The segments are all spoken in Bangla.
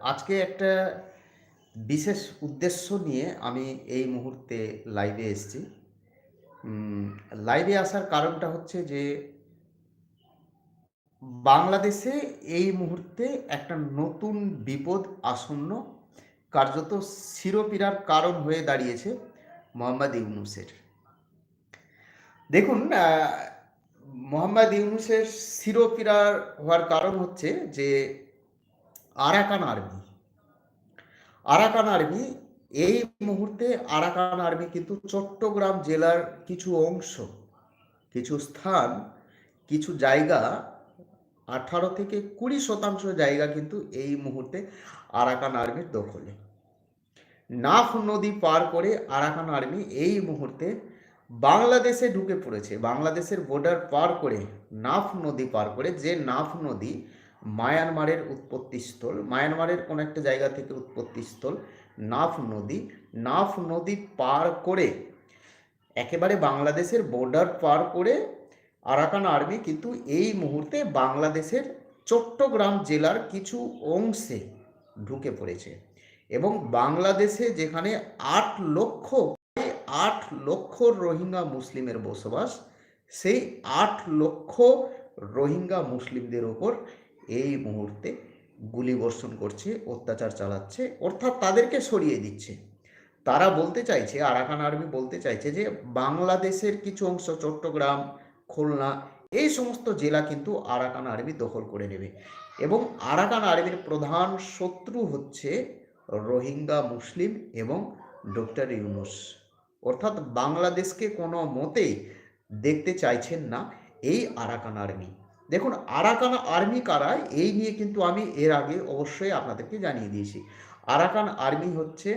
আজকে একটা বিশেষ উদ্দেশ্য নিয়ে আমি এই মুহূর্তে লাইভে এসেছি। লাইভে আসার কারণটা হচ্ছে যে, বাংলাদেশে এই মুহূর্তে একটা নতুন বিপদ আসন্ন কার্যত শিরোপীড়ার কারণ হয়ে দাঁড়িয়েছে মোহাম্মদ ইউনুসের। দেখুন মোহাম্মদ ইউনুসের শিরোপীড়ার হওয়ার কারণ হচ্ছে যে আরাকান আর্মি আরাকান আর্মি এই মুহূর্তে আরাকান আর্মি কিন্তু চট্টগ্রাম জেলার কিছু অংশ, কিছু স্থান, কিছু জায়গা, আঠারো থেকে কুড়ি শতাংশ জায়গা কিন্তু এই মুহূর্তে আরাকান আর্মির দখলে। নাফ নদী পার করে আরাকান আর্মি এই মুহূর্তে বাংলাদেশে ঢুকে পড়েছে। বাংলাদেশের বর্ডার পার করে, নাফ নদী পার করে, যে নাফ নদী মায়ানমারের উৎপত্তিস্থল, মায়ানমারের কোন একটা জায়গা থেকে উৎপত্তিস্থল, নাফ নদী। নাফ নদী পার করে, একেবারে বাংলাদেশের বর্ডার পার করে আরাকান আর্মি কিন্তু এই মুহূর্তে বাংলাদেশের চট্টগ্রাম জেলার কিছু অংশে ঢুকে পড়েছে। এবং বাংলাদেশে যেখানে আট লক্ষ আট লক্ষ রোহিঙ্গা মুসলিমের বসবাস, সেই আট লক্ষ রোহিঙ্গা মুসলিমদের ওপর এই মুহূর্তে গুলি বর্ষণ করছে, অত্যাচার চালাচ্ছে, অর্থাৎ তাদেরকে সরিয়ে দিচ্ছে। তারা বলতে চাইছে, আরাকান আর্মি বলতে চাইছে যে, বাংলাদেশের কিছু অংশ, চট্টগ্রাম, খুলনা, এই সমস্ত জেলা কিন্তু আরাকান আর্মি দখল করে নেবে। এবং আরাকান আর্মির প্রধান শত্রু হচ্ছে রোহিঙ্গা মুসলিম এবং ডক্টর ইউনুস। অর্থাৎ বাংলাদেশকে কোনো মতেই দেখতে চাইছেন না এই আরাকান আর্মি। দেখুন, আরাকান আর্মি কারা এই নিয়ে কিন্তু আমি এর আগে অবশ্যই আপনাদেরকে জানিয়ে দিয়েছি। আরাকান আর্মি হচ্ছে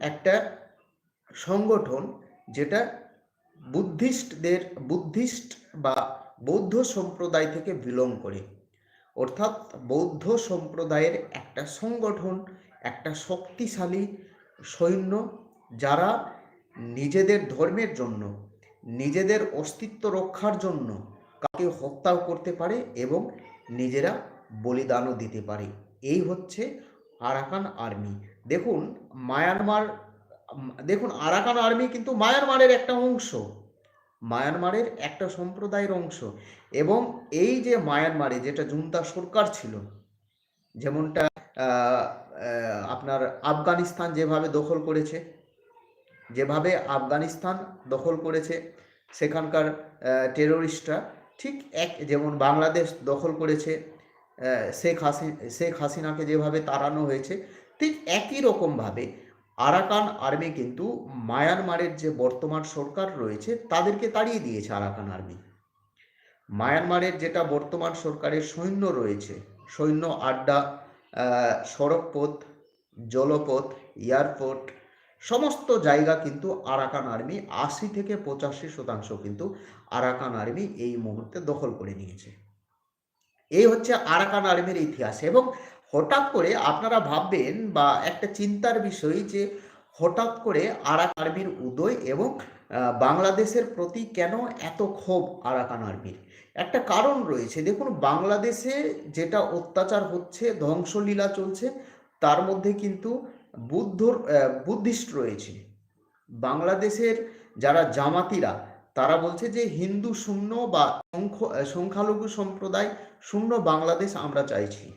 একটা সংগঠন যেটা বুদ্ধিস্টদের, বুদ্ধিস্ট বা বৌদ্ধ সম্প্রদায় থেকে বিলং করে। অর্থাৎ বৌদ্ধ সম্প্রদায়ের একটা সংগঠন, একটা শক্তিশালী সৈন্য যারা নিজেদের ধর্মের জন্য, নিজেদের অস্তিত্ব রক্ষার জন্য কাকে হত্যাও করতে পারে এবং নিজেরা বলিদানও দিতে পারে। এই হচ্ছে আরাকান আর্মি। দেখুন, মায়ানমার, দেখুন, আরাকান আর্মি কিন্তু মায়ানমারের একটা অংশ। মায়ানমারের একটা সম্প্রদায়ের অংশ। এবং এই যে মায়ানমারে যেটা জুন্তা সরকার ছিল, যেমনটা আপনার আফগানিস্তান যেভাবে দখল করেছে, যেভাবে আফগানিস্তান দখল করেছে, সেখানকার টেরোরিস্টরা ঠিক এক, যেমন বাংলাদেশ দখল করেছে শেখ হাসি, শেখ হাসিনাকে যেভাবে তাড়ানো হয়েছে, ঠিক একই রকমভাবে আরাকান আর্মি কিন্তু মায়ানমারের যে বর্তমান সরকার রয়েছে, তাদেরকে তাড়িয়ে দিয়েছে আরাকান আর্মি। মায়ানমারের যেটা বর্তমান সরকারের সৈন্য রয়েছে, সৈন্য আড্ডা সড়কপথ, জলপথ, এয়ারপোর্ট, সমস্ত জায়গা কিন্তু আরাকান আর্মি আশি থেকে পঁচাশি শতাংশ কিন্তু আরাকান আর্মি এই মুহূর্তে দখল করে নিয়েছে। এই হচ্ছে আরাকান আর্মির ইতিহাস এবং হঠাৎ করে আপনারা ভাববেন বা একটা চিন্তার বিষয় যে হঠাৎ করে আরাক আর্মির উদয় এবং বাংলাদেশের প্রতি কেন এত ক্ষোভ আরাকান আর্মির? একটা কারণ রয়েছে। দেখুন, বাংলাদেশে যেটা অত্যাচার হচ্ছে, ধ্বংসলীলা চলছে, তার মধ্যে কিন্তু বুদ্ধর বুদ্ধিস্ট রয়েছে। বাংলাদেশের যারা জামাতিরা তারা বলছে যে হিন্দু শূন্য বা সংখ্য- সংখ্যালঘু সম্প্রদায় শূন্য বাংলাদেশ আমরা চাইছি।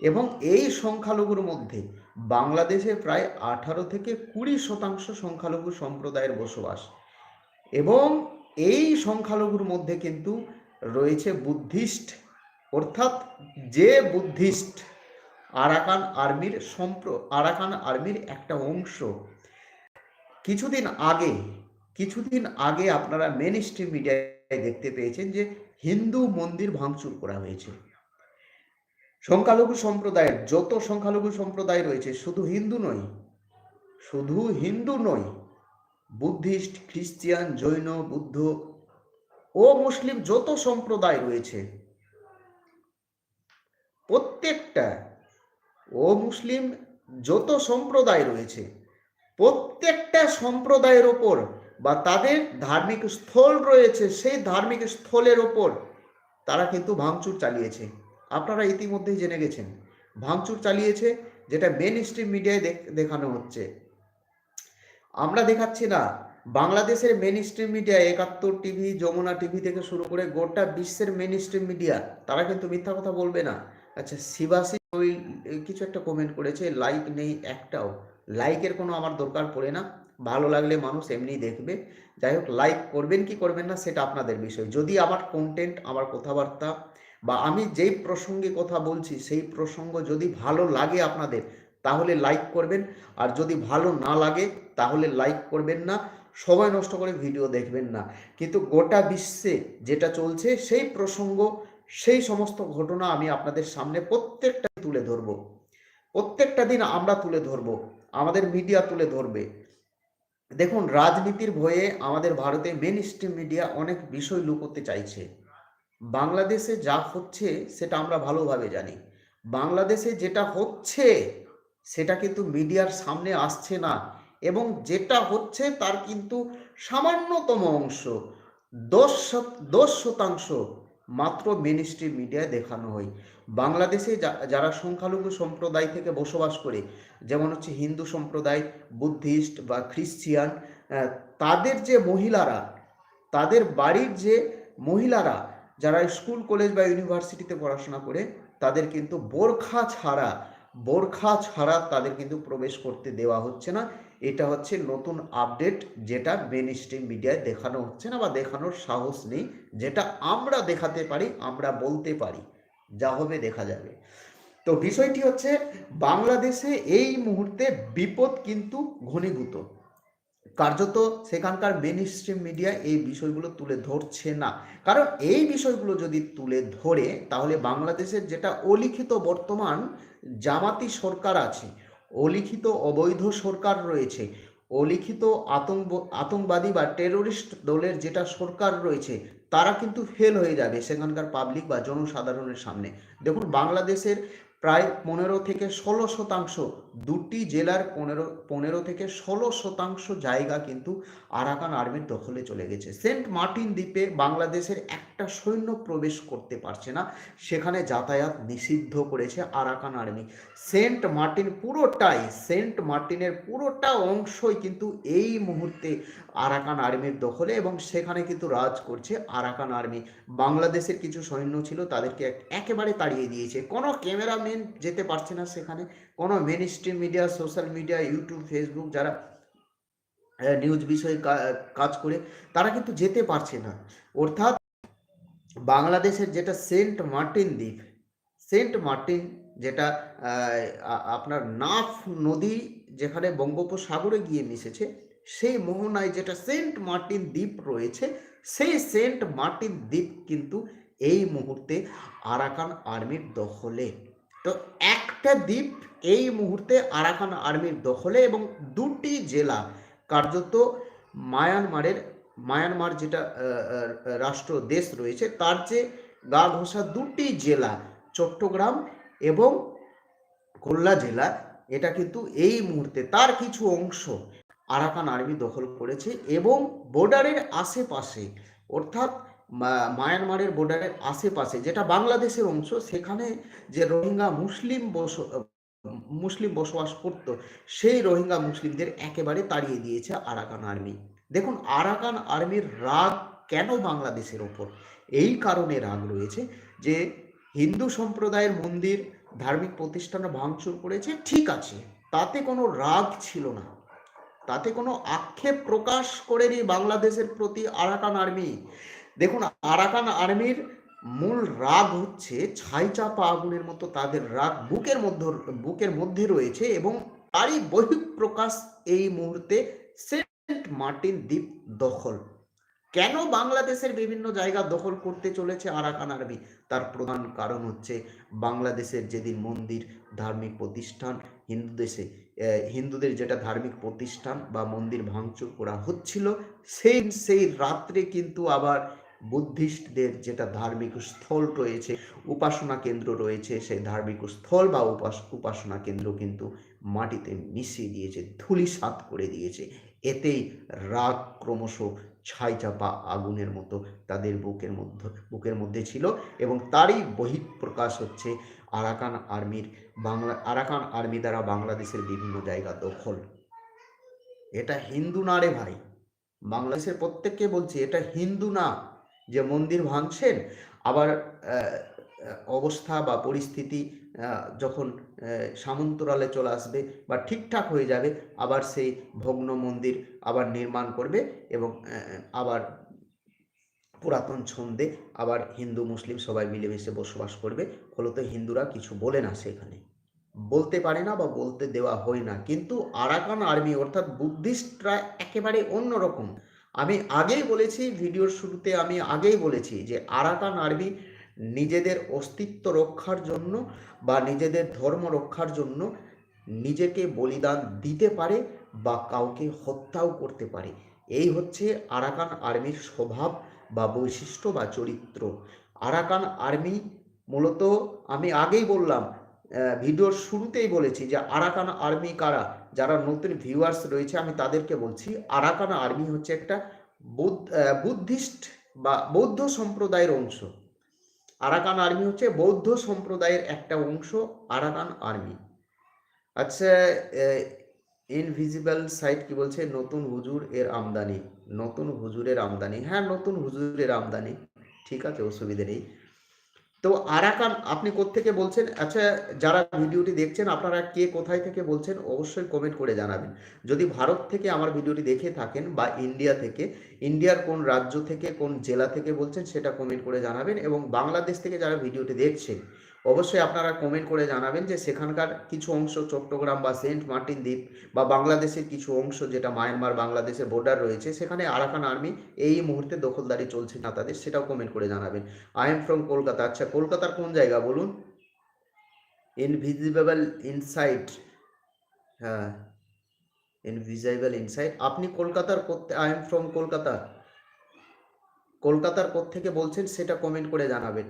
এবং এই সংখ্যালঘুর মধ্যে বাংলাদেশে প্রায় আঠারো থেকে কুড়ি শতাংশ সংখ্যালঘু সম্প্রদায়ের বসবাস। এবং এই সংখ্যালঘুর মধ্যে কিন্তু রয়েছে বুদ্ধিস্ট, অর্থাৎ যে বুদ্ধিস্ট আরাকান আর্মির সম্প্র, আরাকান আর্মির একটা অংশ। কিছুদিন আগে কিছুদিন আগে আপনারা মেন স্ট্রিম মিডিয়ায় দেখতে পেয়েছেন যে হিন্দু মন্দির ভাঙচুর করা হয়েছে। সংখ্যালঘু সম্প্রদায়ের যত সংখ্যালঘু সম্প্রদায় রয়েছে, শুধু হিন্দু নয়, শুধু হিন্দু নয়, বুদ্ধিস্ট, খ্রিস্টিয়ান, জৈন, বুদ্ধ ও মুসলিম যত সম্প্রদায় রয়েছে, প্রত্যেকটা, ও মুসলিম যত সম্প্রদায় রয়েছে, প্রত্যেকটা সম্প্রদায়ের ওপর বা তাদের ধার্মিক স্থল রয়েছে, সেই ধার্মিক স্থলের ওপর তারা কিন্তু ভাঙচুর চালিয়েছে। আপনারা ইতিমধ্যেই জেনে গেছেন, ভাঙচুর চালিয়েছে, যেটা মেন স্ট্রিম মিডিয়ায় দেখানো হচ্ছে। আমরা দেখাচ্ছি না, বাংলাদেশের main stream media Ekattor TV Jamuna TV থেকে শুরু করে গোটা বিশ্বের মেন স্ট্রিম মিডিয়া তারা কিন্তু মিথ্যা কথা বলবে না। আচ্ছা শিবাসী ওই কিছু একটা কমেন্ট করেছে লাইক নেই একটাও। লাইকের কোনো আমার দরকার পড়ে না। ভালো লাগলে মানুষ এমনি দেখবে। যাই হোক লাইক করবেন কি করবেন না সেটা আপনাদের বিষয়। যদি আমার কন্টেন্ট আমার কথাবার্তা বা আমি যেই প্রসঙ্গে কথা বলছি, সেই প্রসঙ্গ যদি ভালো লাগে আপনাদের, তাহলে লাইক করবেন। আর যদি ভালো না লাগে, তাহলে লাইক করবেন না। সময় নষ্ট করে ভিডিও দেখবেন না। কিন্তু গোটা বিশ্বে যেটা চলছে, সেই প্রসঙ্গ, সেই সমস্ত ঘটনা আমি আপনাদের সামনে প্রত্যেকটা তুলে ধরব। প্রত্যেকটা দিন আমরা তুলে ধরব। আমাদের মিডিয়া তুলে ধরবে। দেখুন, রাজনীতির ভয়ে আমাদের ভারতে মেন স্ট্রিম মিডিয়া অনেক বিষয় লুকোতে চাইছে। বাংলাদেশে যা হচ্ছে সেটা আমরা ভালোভাবে জানি। বাংলাদেশে যেটা হচ্ছে, সেটা কিন্তু মিডিয়ার সামনে আসছে না। এবং যেটা হচ্ছে, তার কিন্তু সামান্যতম অংশ, দশ দশ শতাংশ মাত্র মেন স্ট্রিম মিডিয়ায় দেখানো হয়। বাংলাদেশে যারা সংখ্যালঘু সম্প্রদায় থেকে বসবাস করে, যেমন হচ্ছে হিন্দু সম্প্রদায়, বুদ্ধিস্ট বা খ্রিস্টিয়ান তাদের যে মহিলারা, তাদের বাড়ির যে মহিলারা, যারা স্কুল কলেজ বা ইউনিভার্সিটিতে পড়াশোনা করে, তাদের কিন্তু বোরখা ছাড়া বোরখা ছাড়া তাদের কিন্তু প্রবেশ করতে দেওয়া হচ্ছে না। এটা হচ্ছে নতুন আপডেট যেটা মেন স্ট্রিম মিডিয়ায় দেখানো হচ্ছে না বা দেখানোর সাহস নেই, যেটা আমরা দেখাতে পারি, আমরা বলতে পারি, যা হবে দেখা যাবে। তো বিষয়টি হচ্ছে বাংলাদেশে এই মুহূর্তে বিপদ কিন্তু ঘনীভূত। কার্যত সেখানকার মেন স্ট্রিম মিডিয়া এই বিষয়গুলো তুলে ধরছে না। কারণ এই বিষয়গুলো যদি তুলে ধরে, তাহলে বাংলাদেশের যেটা অলিখিত বর্তমান জামাতি সরকার আছে অলিখিত অবৈধ সরকার রয়েছে। অলিখিত আতঙ্ক, আতঙ্কবাদী বা টেরোরিস্ট দলের যেটা সরকার রয়েছে, তারা কিন্তু ফেল হয়ে যাবে সেখানকার পাবলিক বা জনসাধারণের সামনে। দেখুন, বাংলাদেশের প্রায় পনেরো থেকে ষোলো শতাংশ দুটি জেলার পনেরো পনেরো থেকে ষোলো শতাংশ জায়গা কিন্তু আরাকান আর্মির দখলে চলে গেছে। সেন্ট মার্টিন দ্বীপে বাংলাদেশের একটা সৈন্য প্রবেশ করতে পারছে না, সেখানে যাতায়াত নিষিদ্ধ করেছে আরাকান আর্মি সেন্ট মার্টিন পুরোটাই, সেন্ট মার্টিনের পুরোটা অংশই কিন্তু এই মুহূর্তে আরাকান আর্মির দখলে এবং সেখানে কিন্তু রাজ করছে আরাকান আর্মি বাংলাদেশের কিছু সৈন্য ছিল, তাদেরকে একেবারে তাড়িয়ে দিয়েছে। কোনো ক্যামেরাম্যান যেতে পারছে না সেখানে, কোনো main stream media social media YouTube Facebook যারা নিউজ বিষয়ে কাজ করে, তারা কিন্তু যেতে পারছে না। অর্থাৎ বাংলাদেশের যেটা সেন্ট মার্টিন দ্বীপ, সেন্ট মার্টিন যেটা আপনার নাফ নদী যেখানে বঙ্গোপসাগরে গিয়ে মিশেছে, সেই মোহনায় যেটা সেন্ট মার্টিন দ্বীপ রয়েছে, সেই সেন্ট মার্টিন দ্বীপ কিন্তু এই মুহূর্তে আরাকান আর্মির দখলে। তো একটা দ্বীপ এই মুহূর্তে আরাকান আর্মির দখলে এবং দুটি জেলা, কার্যত মায়ানমারের, মায়ানমার যেটা রাষ্ট্র দেশ রয়েছে, তার যে গা ঘোষা দুটি জেলা, চট্টগ্রাম এবং খুলনা জেলা, এটা কিন্তু এই মুহূর্তে তার কিছু অংশ আরাকান আর্মি দখল করেছে এবং বর্ডারের আশেপাশে, অর্থাৎ মায়ানমারের বর্ডারের আশেপাশে, যেটা বাংলাদেশের অংশ, সেখানে যে রোহিঙ্গা মুসলিম বস, মুসলিম বসবাস করত, সেই রোহিঙ্গা মুসলিমদের একেবারে তাড়িয়ে দিয়েছে আরাকান আর্মি দেখুন, আরাকান আর্মির রাগ কেন বাংলাদেশের ওপর? এই কারণে রাগ রয়েছে যে হিন্দু সম্প্রদায়ের মন্দির, ধার্মিক প্রতিষ্ঠান ভাঙচুর করেছে, ঠিক আছে, তাতে কোনো রাগ ছিল না। তাতে কোনো আক্ষেপ প্রকাশ করেনি বাংলাদেশের প্রতি আরাকান আর্মি দেখুন, আরাকান আর্মির মূল রাগ হচ্ছে ছাই চাপা আগুনের মতো তাদের রাগ বুকের মধ্যে বুকের মধ্যে রয়েছে এবং তারই বহিঃপ্রকাশ এই মুহূর্তে সেন্ট মার্টিন দ্বীপ দখল। কেন বাংলাদেশের বিভিন্ন জায়গা দখল করতে চলেছে আরাকান আর্মি? তার প্রধান কারণ হচ্ছে বাংলাদেশের যেদিন মন্দির, ধার্মিক প্রতিষ্ঠান হিন্দু দেশে হিন্দুদের যেটা ধার্মিক প্রতিষ্ঠান বা মন্দির ভাঙচুর করা হচ্ছিল, সেই সেই রাত্রে কিন্তু আবার বুদ্ধিস্টদের যেটা ধার্মিক স্থল রয়েছে, উপাসনা কেন্দ্র রয়েছে, সেই ধার্মিক স্থল বা উপাস, উপাসনা কেন্দ্র কিন্তু মাটিতে মিশিয়ে দিয়েছে ধুলি সাত করে দিয়েছে। এতেই রাগ ক্রমশ ছাই চাপা আগুনের মতো তাদের বুকের মধ্যে বুকের মধ্যে ছিল এবং তারই বহিঃপ্রকাশ হচ্ছে আরাকান আর্মির বাংলা, আরাকান আর্মি দ্বারা বাংলাদেশের বিভিন্ন জায়গা দখল। এটা হিন্দু না রে ভাই? বাংলাদেশের প্রত্যেককে বলছি, এটা হিন্দু না। যে মন্দির ভাঙছেন, আবার অবস্থা বা পরিস্থিতি যখন সামন্তরালে চলে আসবে বা ঠিকঠাক হয়ে যাবে, আবার সেই ভগ্ন মন্দির আবার নির্মাণ করবে এবং আবার পুরাতন ছন্দে আবার হিন্দু, মুসলিম সবাই মিলেমিশে বসবাস করবে। ফলত হিন্দুরা কিছু বলে না সেখানে। বলতে পারে না বা বলতে দেওয়া হয় না। কিন্তু আরাকান আর্মি অর্থাৎ বুদ্ধিস্টরা একেবারে অন্যরকম। আমি আগেই বলেছি, ভিডিওর শুরুতে আমি আগেই বলেছি যে আরাকান আর্মি নিজেদের অস্তিত্ব রক্ষার জন্য বা নিজেদের ধর্ম রক্ষার জন্য নিজেকে বলিদান দিতে পারে বা কাউকে হত্যাও করতে পারে। এই হচ্ছে আরাকান আর্মির স্বভাব বা বৈশিষ্ট্য বা চরিত্র। আরাকান আর্মি মূলত আমি আগেই বললাম ভিডিওর শুরুতেই বলেছি যে আরাকান আর্মি কারা? যারা নতুন ভিউয়ার্স রয়েছে, আমি তাদেরকে বলছি, আরাকান আর্মি হচ্ছে একটা বুদ্ধ বুদ্ধিস্ট বা বৌদ্ধ সম্প্রদায়ের অংশ। আরাকান আর্মি হচ্ছে বৌদ্ধ সম্প্রদায়ের একটা অংশ, আরাকান আর্মি আচ্ছা ইনভিজিবল সাইট কি বলছে? নতুন হুজুর এর আমদানি, নতুন হুজুরের আমদানি। হ্যাঁ নতুন হুজুরের আমদানি। ঠিক আছে, অসুবিধে নেই। তো আরাকান, আপনি কোত্থেকে বলছেন? আচ্ছা যারা ভিডিওটি দেখছেন, আপনারা কে কোথায় থেকে বলছেন, অবশ্যই কমেন্ট করে জানাবেন। যদি ভারত থেকে আমার ভিডিওটি দেখে থাকেন বা ইন্ডিয়া থেকে, ইন্ডিয়ার কোন রাজ্য থেকে, কোন জেলা থেকে বলছেন, সেটা কমেন্ট করে জানাবেন এবং বাংলাদেশ থেকে যারা ভিডিওটি দেখছেন অবশ্যই আপনারা কমেন্ট করে জানাবেন যে সেখানকার কিছু অংশ, চট্টগ্রাম বা সেন্ট মার্টিন দ্বীপ বা বাংলাদেশের কিছু অংশ যেটা মায়ানমার বাংলাদেশের বর্ডার রয়েছে, সেখানে আরাকান আর্মি এই মুহূর্তে দখলদারি চলছে না তাদের সেটাও কমেন্ট করে জানাবেন। I am from Kolkata. আচ্ছা কলকাতার কোন জায়গা বলুন? ইনভিজিবল ইনসাইট হ্যাঁ ইনভিজিবল ইনসাইট আপনি কলকাতার আই এম ফ্রম কলকাতা। কলকাতার থেকে বলছেন সেটা কমেন্ট করে জানাবেন।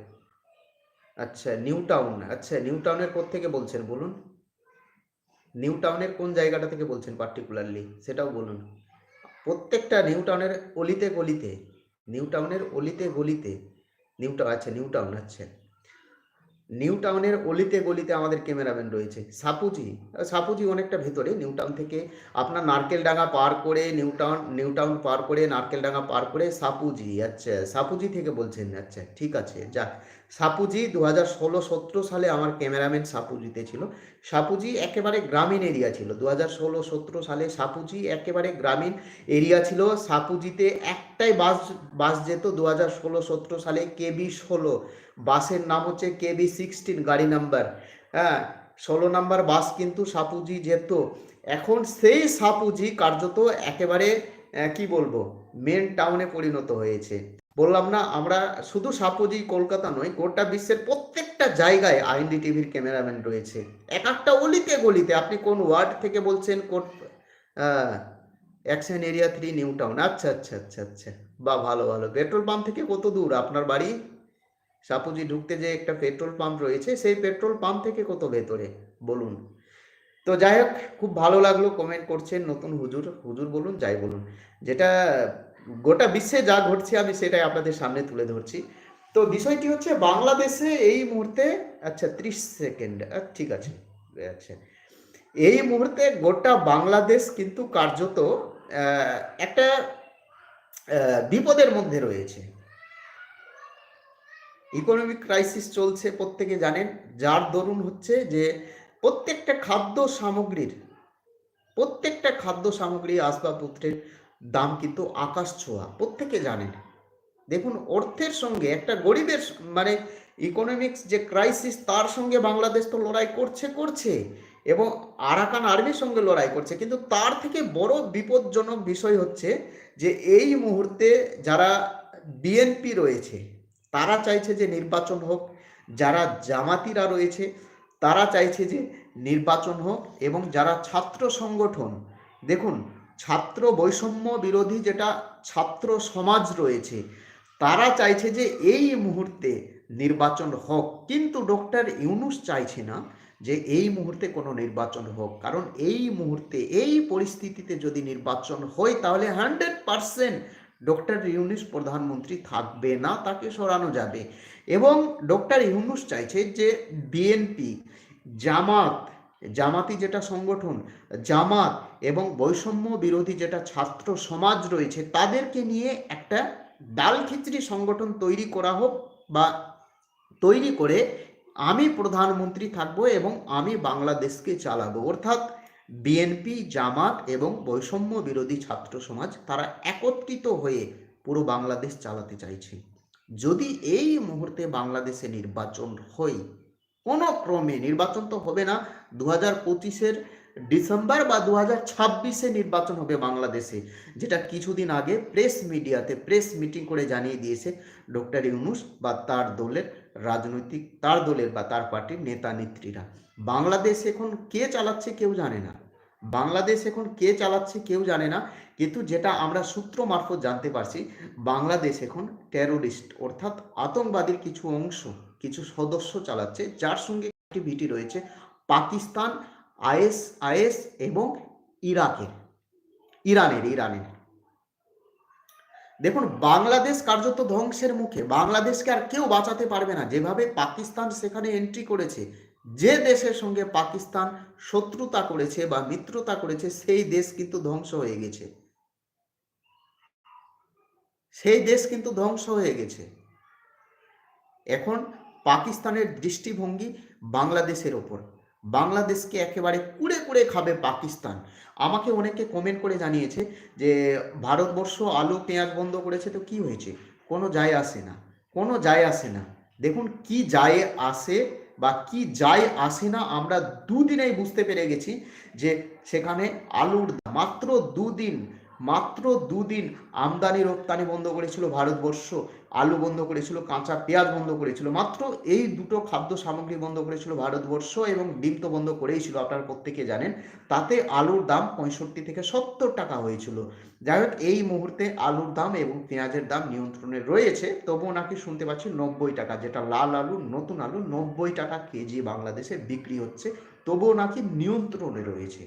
আচ্ছা নিউ টাউন আচ্ছা নিউ টাউনের থেকে বলছেন বলুন? নিউ টাউনের কোন জায়গাটা থেকে বলছেন পার্টিকুলারলি সেটাও বলুন। প্রত্যেকটা নিউ টাউনের অলিতে গলিতে, নিউ টাউনের অলিতে গলিতে, নিউ টাউন আচ্ছা নিউ টাউন আচ্ছা। নিউ টাউনের অলিতে গলিতে আমাদের ক্যামেরাম্যান রয়েছে। সাপুজি সাপুজি অনেকটা ভেতরে। নিউ টাউন থেকে আপনার নারকেলডাঙ্গা পার করে নিউ টাউন নিউ টাউন পার করে নারকেলডাঙ্গা পার করে সাপুজি আচ্ছা সাপুজি থেকে বলছেন আচ্ছা ঠিক আছে, যাক। সাপুজি দু হাজার ষোলো, সতেরো সালে আমার ক্যামেরাম্যান সাপুজিতে ছিল। সাপুজি একেবারে গ্রামীণ এরিয়া ছিল। দু হাজার ষোলো, সতেরো সালে সাপুজি একেবারে গ্রামীণ এরিয়া ছিল। সাপুজিতে একটাই বাস বাস যেত। দু হাজার ষোলো, সতেরো সালে কেবি ষোলো। বাসের নাম হচ্ছে কেবি সিক্সটিন, গাড়ি নাম্বার। হ্যাঁ ষোলো নাম্বার বাস কিন্তু সাপুজি যেত। এখন সেই সাপুজি কার্যত একেবারে কি বলব মেন টাউনে পরিণত হয়েছে। বললাম না, আমরা শুধু সাপুজি কলকাতা নয়, গোটা বিশ্বের প্রত্যেকটা জায়গায় আইএনডি টিভির ক্যামেরাম্যান রয়েছে। এক একটা অলিতে গলিতে, আপনি কোন ওয়ার্ড থেকে বলছেন, কোন action area three, New Town আচ্ছা আচ্ছা আচ্ছা আচ্ছা বা ভালো ভালো, পেট্রোল পাম্প থেকে কত দূর, আপনার বাড়ি? সাপুজি ঢুকতে যে একটা পেট্রোল পাম্প রয়েছে, সেই পেট্রোল পাম্প থেকে কত ভেতরে? বলুন। তো যাই হোক, খুব ভালো লাগল কমেন্ট করছেন নতুন হুজুর। হুজুর বলুন, যাই বলুন। যেটা, গোটা বিশ্বে যা ঘটছে, আমি সেটাই আপনাদের সামনে তুলে ধরছি। তো বিষয়টি হচ্ছে বাংলাদেশে এই মুহূর্তে আচ্ছা ত্রিশ সেকেন্ড ঠিক আছে আচ্ছা। এই মুহূর্তে গোটা বাংলাদেশ কিন্তু কার্যত একটা বিপদের মধ্যে রয়েছে। ইকোনমিক ক্রাইসিস চলছে প্রত্যেকে জানেন, যার দরুন হচ্ছে যে প্রত্যেকটা খাদ্য সামগ্রীর, প্রত্যেকটা খাদ্য সামগ্রী আসবাবপত্রের দাম কিন্তু আকাশ ছোঁয়া, প্রত্যেকে জানেন। দেখুন, অর্থের সঙ্গে একটা গরিবের মানে ইকোনমিক্স যে ক্রাইসিস তার সঙ্গে বাংলাদেশ তো লড়াই করছে করছে এবং আরাকান আর্মির সঙ্গে লড়াই করছে। কিন্তু তার থেকে বড় বিপজ্জনক বিষয় হচ্ছে যে এই মুহূর্তে যারা বিএনপি রয়েছে তারা চাইছে যে নির্বাচন হোক, যারা জামাতিরা রয়েছে, তারা চাইছে যে নির্বাচন হোক এবং যারা ছাত্র সংগঠন, দেখুন, ছাত্র বৈষম্য বিরোধী যেটা ছাত্র সমাজ রয়েছে, তারা চাইছে যে এই মুহূর্তে নির্বাচন হোক। কিন্তু ডক্টর ইউনুস চাইছে না যে এই মুহূর্তে কোনো নির্বাচন হোক। কারণ এই মুহূর্তে, এই পরিস্থিতিতে যদি নির্বাচন হয়, তাহলে হান্ড্রেড পারসেন্ট ডক্টর ইউনুস প্রধানমন্ত্রী থাকবে না, তাকে সরানো যাবে। এবং ডক্টর ইউনুস চাইছে যে বিএনপি জামাত, জামাতি যেটা সংগঠন, জামাত এবং বৈষম্য বিরোধী যেটা ছাত্র সমাজ রয়েছে, তাদেরকে নিয়ে একটা ডাল খিচড়ি সংগঠন তৈরি করা হোক বা তৈরি করে আমি প্রধানমন্ত্রী থাকব এবং আমি বাংলাদেশকে চালাবো। অর্থাৎ বিএনপি, জামাত এবং বৈষম্য বিরোধী ছাত্র সমাজ তারা একত্রিত হয়ে পুরো বাংলাদেশ চালাতে চাইছে। যদি এই মুহূর্তে বাংলাদেশে নির্বাচন হয় কোনো ক্রমে, নির্বাচন তো হবে না দু হাজার পঁচিশের ডিসেম্বর বা দু হাজার ছাব্বিশে নির্বাচন হবে বাংলাদেশে, যেটা কিছুদিন আগে প্রেস মিডিয়াতে প্রেস মিটিং করে জানিয়ে দিয়েছে ডক্টর ইউনুস বা তার দলের রাজনৈতিক, তার দলের বা তার পার্টির নেতা নেত্রীরা। বাংলাদেশ এখন কে চালাচ্ছে কেউ জানে না। বাংলাদেশ এখন কে চালাচ্ছে কেউ জানে না। কিন্তু যেটা আমরা সূত্র মারফত জানতে পারছি, বাংলাদেশ এখন টেরোরিস্ট অর্থাৎ আতঙ্কবাদীর কিছু অংশ, কিছু সদস্য চালাচ্ছে, যার সঙ্গে অ্যাক্টিভিটি রয়েছে পাকিস্তান আইএস আইএস এবং ইরাকের, ইরানের ইরানের। দেখুন, বাংলাদেশ কার্যত ধ্বংসের মুখে। বাংলাদেশকে আর কেউ বাঁচাতে পারবে না। যেভাবে পাকিস্তান সেখানে এন্ট্রি করেছে, যে দেশের সঙ্গে পাকিস্তান শত্রুতা করেছে বা মিত্রতা করেছে, সেই দেশ কিন্তু ধ্বংস হয়ে গেছে। সেই দেশ কিন্তু ধ্বংস হয়ে গেছে। এখন পাকিস্তানের দৃষ্টিভঙ্গি বাংলাদেশের ওপর। বাংলাদেশকে একেবারে কুড়ে কুড়ে খাবে পাকিস্তান। আমাকে অনেকে কমেন্ট করে জানিয়েছে যে, ভারতবর্ষ আলু, পেঁয়াজ বন্ধ করেছে তো কি হয়েছে? কোনো যায় আসে না। কোনো যায় আসে না। দেখুন কি যায় আসে বা কি যায় আসে না আমরা দুদিনেই বুঝতে পেরে গেছি যে সেখানে আলুর মাত্র দুদিন মাত্র দুদিন আমদানি, রপ্তানি বন্ধ করেছিল ভারতবর্ষ, আলু বন্ধ করেছিল, কাঁচা পেঁয়াজ বন্ধ করেছিল, মাত্র এই দুটো খাদ্য সামগ্রী বন্ধ করেছিল ভারতবর্ষ এবং ডিম তো বন্ধ করেই ছিল, আপনারা প্রত্যেকে জানেন। তাতে আলুর দাম পঁয়ষট্টি থেকে সত্তর টাকা হয়েছিল। যাই হোক, এই মুহূর্তে আলুর দাম এবং পেঁয়াজের দাম নিয়ন্ত্রণে রয়েছে, তবুও নাকি শুনতে পাচ্ছি নব্বই টাকা, যেটা লাল আলু, নতুন আলু, নব্বই টাকা কেজি বাংলাদেশে বিক্রি হচ্ছে, তবুও নাকি নিয়ন্ত্রণে রয়েছে।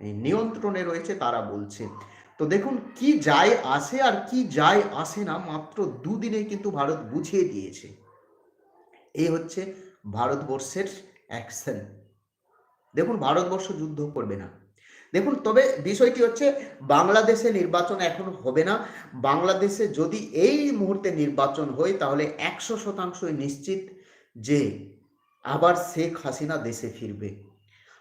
এই নিয়ন্ত্রণে রয়েছে তারা বলছে। তো দেখুন কি যায় আসে আর কি যায় আসে না মাত্র দুদিনে কিন্তু ভারত বুঝিয়ে দিয়েছে। এই হচ্ছে ভারতবর্ষের অ্যাকশন দেখুন ভারতবর্ষ যুদ্ধ করবে না। দেখুন তবে বিষয়টি হচ্ছে বাংলাদেশে নির্বাচন এখন হবে না। বাংলাদেশে যদি এই মুহূর্তে নির্বাচন হয় তাহলে একশো শতাংশই নিশ্চিত যে আবার শেখ হাসিনা দেশে ফিরবে।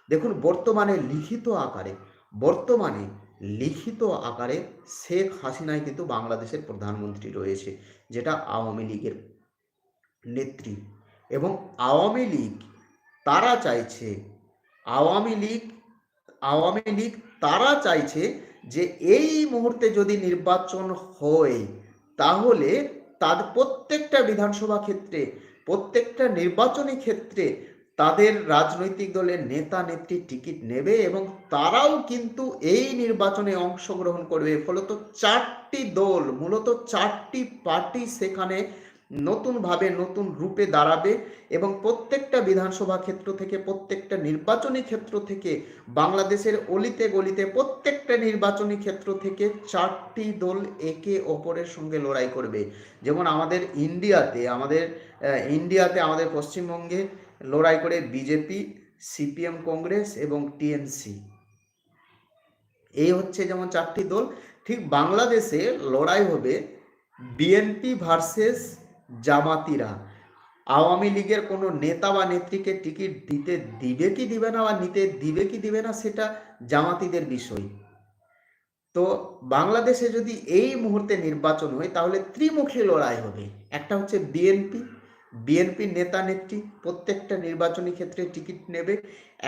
দেখুন বর্তমানে লিখিত আকারে, বর্তমানে লিখিত আকারে শেখ হাসিনাই কিন্তু বাংলাদেশের প্রধানমন্ত্রী রয়েছে, যেটা আওয়ামী লীগের নেত্রী। এবং আওয়ামী লীগ, তারা চাইছে, আওয়ামী লীগ আওয়ামী লীগ, তারা চাইছে যে এই মুহূর্তে যদি নির্বাচন হয়, তাহলে তার প্রত্যেকটা বিধানসভা ক্ষেত্রে, প্রত্যেকটা নির্বাচনী ক্ষেত্রে তাদের রাজনৈতিক দলের নেতা নেত্রী টিকিট নেবে এবং তারাও কিন্তু এই নির্বাচনে অংশগ্রহণ করবে। ফলত চারটি দল, মূলত চারটি পার্টি সেখানে নতুনভাবে, নতুন রূপে দাঁড়াবে এবং প্রত্যেকটা বিধানসভা ক্ষেত্র থেকে, প্রত্যেকটা নির্বাচনী ক্ষেত্র থেকে, বাংলাদেশের অলিতে গলিতে প্রত্যেকটা নির্বাচনী ক্ষেত্র থেকে চারটি দল একে অপরের সঙ্গে লড়াই করবে। যেমন আমাদের ইন্ডিয়াতে আমাদের ইন্ডিয়াতে, আমাদের পশ্চিমবঙ্গে লড়াই করে বিজেপি, সিপিএম কংগ্রেস এবং টিএমসি। এই হচ্ছে যেমন চারটি দল, ঠিক বাংলাদেশে লড়াই হবে বিএনপি ভার্সেস জামাতিরা। আওয়ামী লীগের কোনো নেতা বা নেত্রীকে টিকিট দিতে দিবে কি দিবে না বা নিতে দিবে কি দিবে না সেটা জামাতিদের বিষয়। তো বাংলাদেশে যদি এই মুহূর্তে নির্বাচন হয় তাহলে ত্রিমুখী লড়াই হবে। একটা হচ্ছে বিএনপি বিএনপির নেতা নেত্রী প্রত্যেকটা নির্বাচনী ক্ষেত্রে টিকিট নেবে।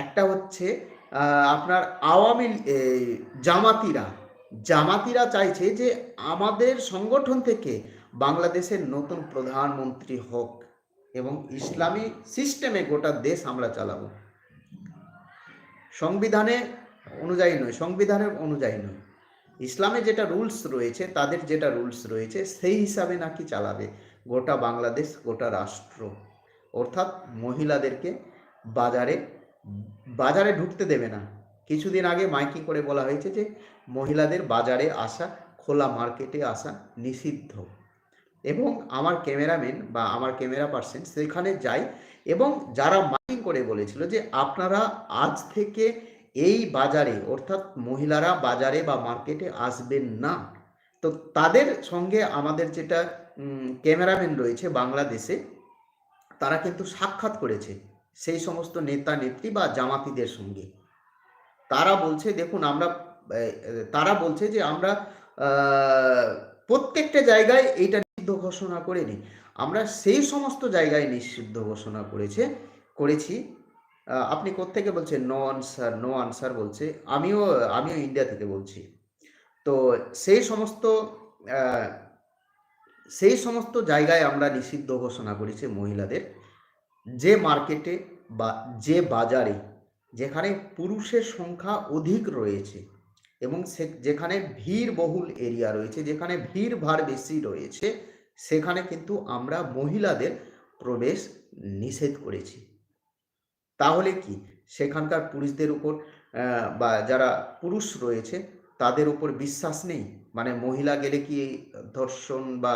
একটা হচ্ছে আপনার আওয়ামী জামাতিরা। জামাতিরা চাইছে যে আমাদের সংগঠন থেকে বাংলাদেশের নতুন প্রধানমন্ত্রী হোক এবং ইসলামী সিস্টেমে গোটা দেশ আমরা চালাবো। সংবিধানে অনুযায়ী নয়, সংবিধানের অনুযায়ী নয়। ইসলামে যেটা রুলস রয়েছে, তাদের যেটা রুলস রয়েছে, সেই হিসাবে নাকি চালাবে। গোটা বাংলাদেশ, গোটা রাষ্ট্র। অর্থাৎ মহিলাদেরকে বাজারে বাজারে ঢুকতে দেবে না। কিছুদিন আগে মাইকিং করে বলা হয়েছে যে, মহিলাদের বাজারে আসা, খোলা মার্কেটে আসা নিষিদ্ধ। এবং আমার ক্যামেরাম্যান বা আমার ক্যামেরা পার্সন সেখানে যায় এবং যারা মাইকিং করে বলেছিল যে, আপনারা আজ থেকে এই বাজারে, অর্থাৎ মহিলারা বাজারে বা মার্কেটে আসবেন না। তো তাদের সঙ্গে আমাদের যেটা ক্যামেরাম্যান রয়েছে বাংলাদেশে, তারা কিন্তু সাক্ষাৎ করেছে সেই সমস্ত নেতা, নেত্রী বা জামাতিদের সঙ্গে। তারা বলছে, দেখুন আমরা তারা বলছে যে আমরা প্রত্যেকটা জায়গায় এইটা নিষিদ্ধ ঘোষণা করিনি আমরা সেই সমস্ত জায়গায় নিষিদ্ধ ঘোষণা করেছে, করেছি। আপনি কোত্থেকে বলছেন? নো আনসার নো আনসার বলছে। আমিও আমিও ইন্ডিয়া থেকে বলছি। তো সেই সমস্ত সেই সমস্ত জায়গায় আমরা নিষিদ্ধ ঘোষণা করেছি মহিলাদের যে মার্কেটে বা যে বাজারে যেখানে পুরুষের সংখ্যা অধিক রয়েছে এবং সে, যেখানে ভিড় বহুল এরিয়া রয়েছে, যেখানে ভিড় ভাড় বেশি রয়েছে, সেখানে কিন্তু আমরা মহিলাদের প্রবেশ নিষেধ করেছি। তাহলে কি? সেখানকার পুরুষদের উপর বা যারা পুরুষ রয়েছে তাদের উপর বিশ্বাস নেই? মানে মহিলা গেলে কি ধর্ষণ বা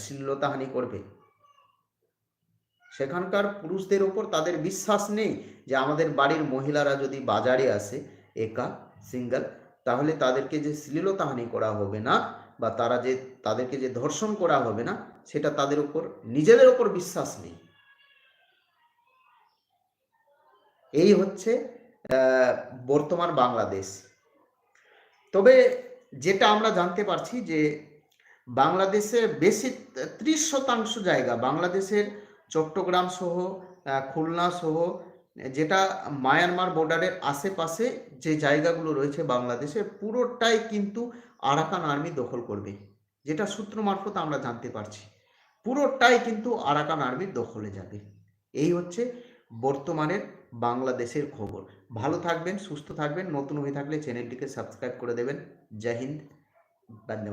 শ্লীলতাহানি করবে? সেখানকার পুরুষদের ওপর তাদের বিশ্বাস নেই যে আমাদের বাড়ির মহিলারা যদি বাজারে আসে একা, সিঙ্গেল, তাহলে তাদেরকে যে শ্লীলতাহানি করা হবে না বা তারা যে, তাদেরকে যে ধর্ষণ করা হবে না, সেটা তাদের উপর, নিজেদের ওপর বিশ্বাস নেই। এই হচ্ছে বর্তমান বাংলাদেশ। তবে যেটা আমরা জানতে পারছি যে বাংলাদেশে বেশি ত্রিশ শতাংশ জায়গা, বাংলাদেশের চট্টগ্রাম সহ খুলনা সহ, যেটা মায়ানমার বর্ডারের আশেপাশে যে জায়গাগুলো রয়েছে বাংলাদেশে, পুরোটাই কিন্তু আরাকান আর্মি দখল করবে। যেটা সূত্র মারফত আমরা জানতে পারছি। পুরোটাই কিন্তু আরাকান আর্মির দখলে যাবে। এই হচ্ছে বর্তমানের বাংলাদেশের খবর। ভালো থাকবেন, সুস্থ থাকবেন, নতুন হয়ে থাকলে চ্যানেলটিকে সাবস্ক্রাইব করে দেবেন। জয় হিন্দ, বন্দে